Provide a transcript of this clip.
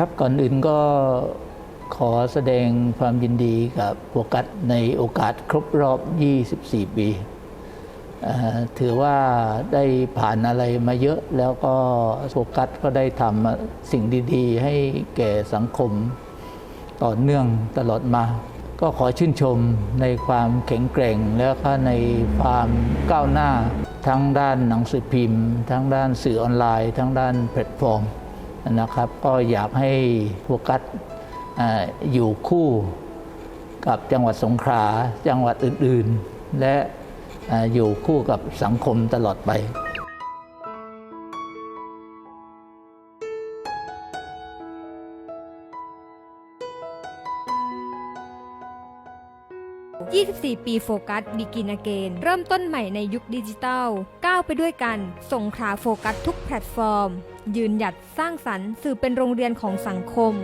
ครับก่อนอื่นก็ขอแสดงความยินดีกับโฟกัสในโอกาสครบรอบ 24 ปี ถือว่าได้ผ่านอะไรมาเยอะแล้วก็โฟกัสก็ได้ทำสิ่งดีๆ ให้แก่สังคมต่อเนื่องตลอดมา ก็ขอชื่นชมในความแข็งแกร่งแล้วก็ในความก้าวหน้า ทั้งด้านหนังสือพิมพ์ ทั้งด้านสื่อออนไลน์ ทั้งด้านแพลตฟอร์ม นะครับ ก็อยากให้โฟกัสออยู่คู่กับจังหวัดสงขลาจังหวัดอื่น ๆ และออยู่คู่กับสังคมตลอดไป 24 ปีโฟกัสบิกินเกนเริ่มต้นใหม่ในยุคดิจิทัล ก้าวไปด้วยกัน ส่งขาโฟกัสทุกแพลตฟอร์ม ยืนหยัดสร้างสรรค์สื่อเป็นโรงเรียนของสังคม